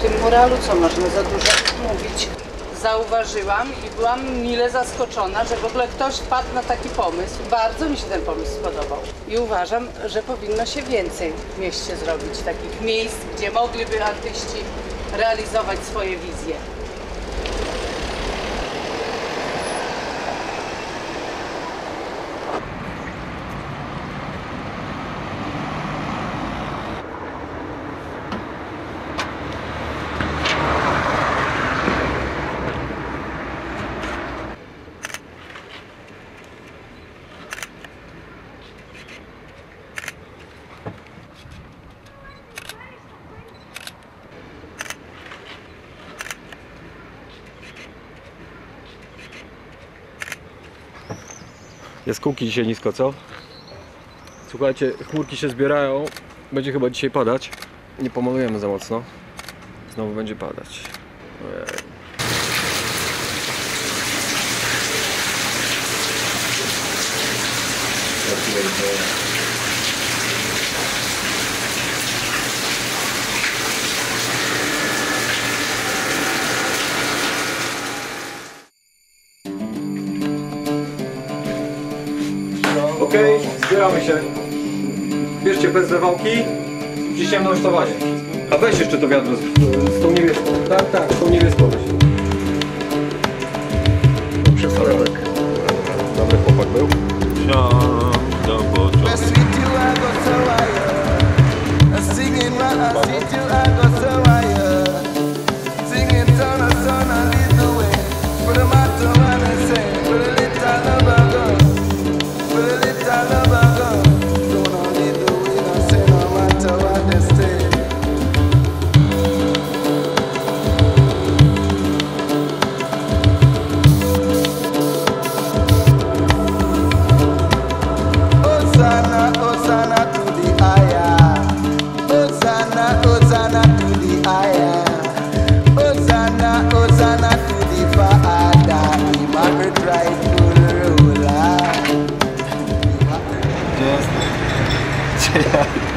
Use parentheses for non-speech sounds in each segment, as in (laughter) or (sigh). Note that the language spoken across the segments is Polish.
Tym moralu co można za dużo mówić. Zauważyłam i byłam mile zaskoczona, że w ogóle ktoś wpadł na taki pomysł. Bardzo mi się ten pomysł spodobał. I uważam, że powinno się więcej w mieście zrobić takich miejsc, gdzie mogliby artyści realizować swoje wizje. Jaskółki dzisiaj nisko, co? Słuchajcie, chmurki się zbierają. Będzie chyba dzisiaj padać. Nie pomalujemy za mocno. Znowu będzie padać. Ojej. Okej, zbieramy się. Bierzcie pędzle wałki. Ciśniemy na. A weź jeszcze to wiadro z, z tą niebieską. Tak, tak, z tą niebieską (laughs) yeah.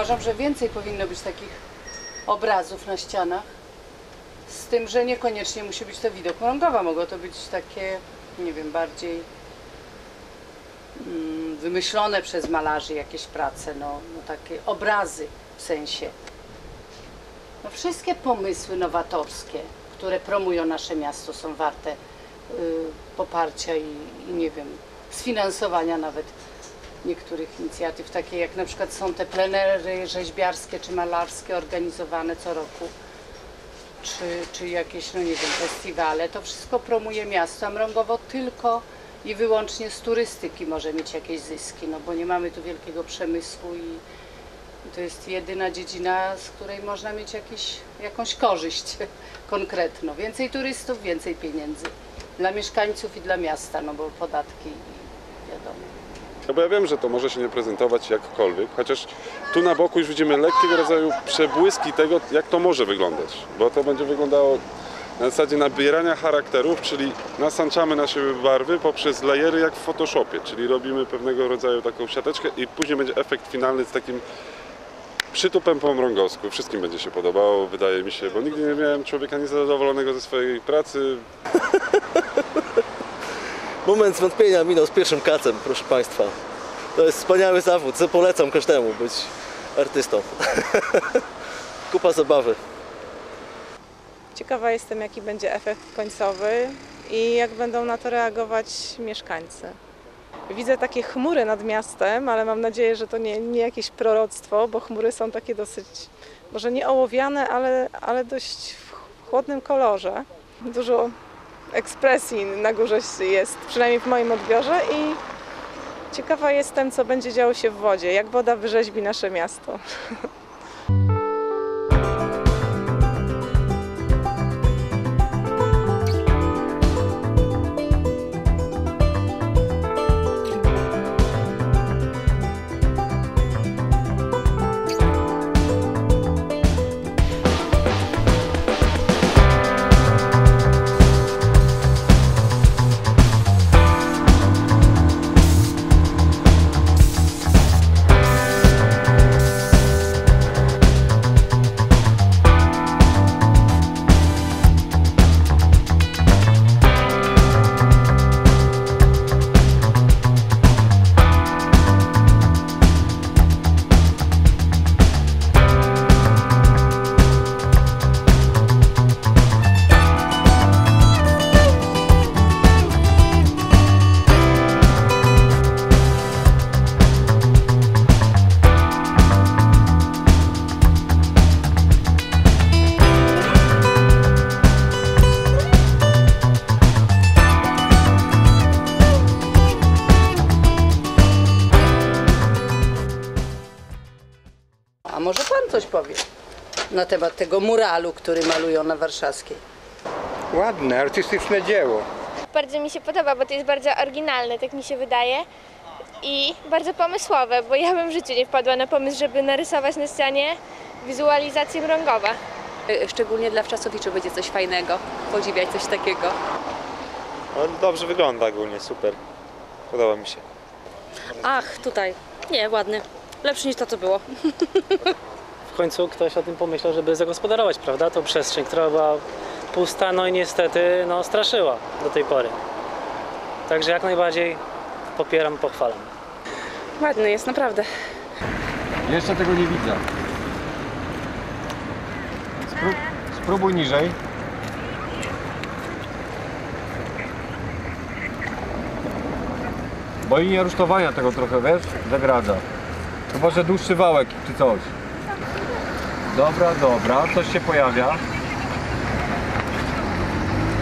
Uważam, że więcej powinno być takich obrazów na ścianach. Z tym, że niekoniecznie musi być to widok Mrągowa. Mogło to być takie, nie wiem, bardziej mm, wymyślone przez malarzy jakieś prace, no, no takie obrazy w sensie. No wszystkie pomysły nowatorskie, które promują nasze miasto są warte y, poparcia i, i nie wiem, sfinansowania nawet niektórych inicjatyw, takie jak na przykład są te plenery rzeźbiarskie czy malarskie organizowane co roku, czy, czy jakieś, no nie wiem, festiwale. To wszystko promuje miasto, a Mrągowo tylko i wyłącznie z turystyki może mieć jakieś zyski, no bo nie mamy tu wielkiego przemysłu i to jest jedyna dziedzina, z której można mieć jakiś, jakąś korzyść (laughs) konkretną. Więcej turystów, więcej pieniędzy. Dla mieszkańców i dla miasta, no bo podatki wiadomo. No bo ja wiem, że to może się nie prezentować jakkolwiek, chociaż tu na boku już widzimy lekkiego rodzaju przebłyski tego, jak to może wyglądać. Bo to będzie wyglądało na zasadzie nabierania charakterów, czyli nasanczamy na siebie barwy poprzez layery jak w Photoshopie, czyli robimy pewnego rodzaju taką siateczkę i później będzie efekt finalny z takim przytupem po mrągowsku. Wszystkim będzie się podobało, wydaje mi się, bo nigdy nie miałem człowieka niezadowolonego ze swojej pracy. Moment zwątpienia minął z pierwszym kacem, proszę Państwa. To jest wspaniały zawód, co polecam każdemu być artystą. (laughs) Kupa zabawy. Ciekawa jestem, jaki będzie efekt końcowy i jak będą na to reagować mieszkańcy. Widzę takie chmury nad miastem, ale mam nadzieję, że to nie, nie jakieś proroctwo, bo chmury są takie dosyć, może nie ołowiane, ale, ale dość w chłodnym kolorze. Dużo ekspresji na górze jest, przynajmniej w moim odbiorze i ciekawa jestem, co będzie działo się w wodzie, jak woda wyrzeźbi nasze miasto. (laughs) na temat tego muralu, który malują na warszawskiej? Ładne, artystyczne dzieło. Bardzo mi się podoba, bo to jest bardzo oryginalne, tak mi się wydaje. I bardzo pomysłowe, bo ja bym w życiu nie wpadła na pomysł, żeby narysować na ścianie wizualizację mrągowa. Szczególnie dla wczasowiczów będzie coś fajnego, podziwiać coś takiego. No, dobrze wygląda ogólnie, super. Podoba mi się. Ach, tutaj. Nie, ładny. Lepszy niż to, co było. (laughs) w końcu ktoś o tym pomyślał, żeby zagospodarować, prawda, tą przestrzeń, która była pusta, no i niestety no, straszyła do tej pory. Także jak najbardziej popieram, pochwalam. Ładny jest, naprawdę. Jeszcze tego nie widzę. Spró- spróbuj niżej. Bo linia rusztowania tego trochę, wiesz, zagradza. Chyba, że dłuższy wałek czy coś. Dobra, dobra, coś się pojawia.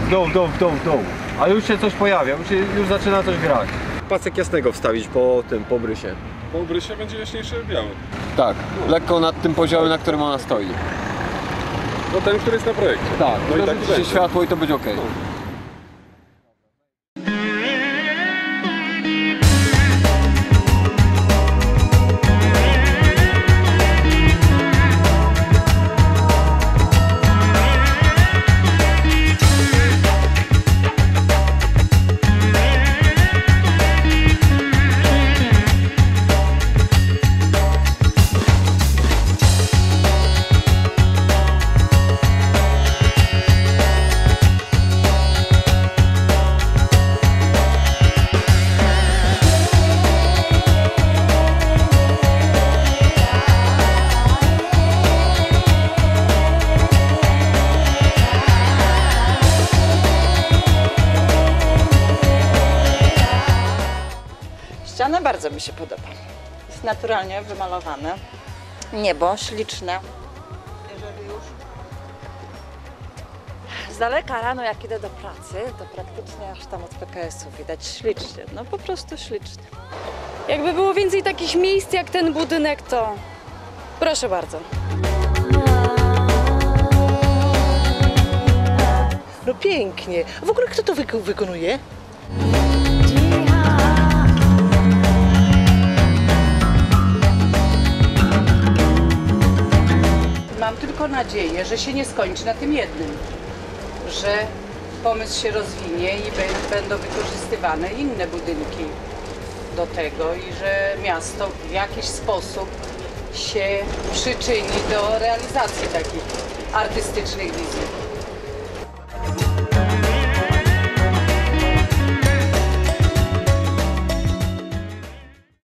W dół, w dół, w dół, w dół. A już się coś pojawia, już, się, już zaczyna coś grać. Pasek jasnego wstawić po tym, po brysie. Po ubrysie będzie jaśniejszy biały. Tak, lekko nad tym poziomem, na którym ona stoi. No ten, który jest na projekcie. Tak, No i tak będzie. światło i to będzie ok. Bardzo mi się podoba. Jest naturalnie wymalowane. Niebo śliczne. Jeżeli już z daleka rano, jak idę do pracy, to praktycznie aż tam od PKS-u widać ślicznie. No po prostu ślicznie. Jakby było więcej takich miejsc jak ten budynek, to proszę bardzo. No pięknie. A w ogóle kto to wyko- wykonuje? Tylko nadzieję, że się nie skończy na tym jednym, że pomysł się rozwinie i bę- będą wykorzystywane inne budynki do tego i że miasto w jakiś sposób się przyczyni do realizacji takich artystycznych wizji.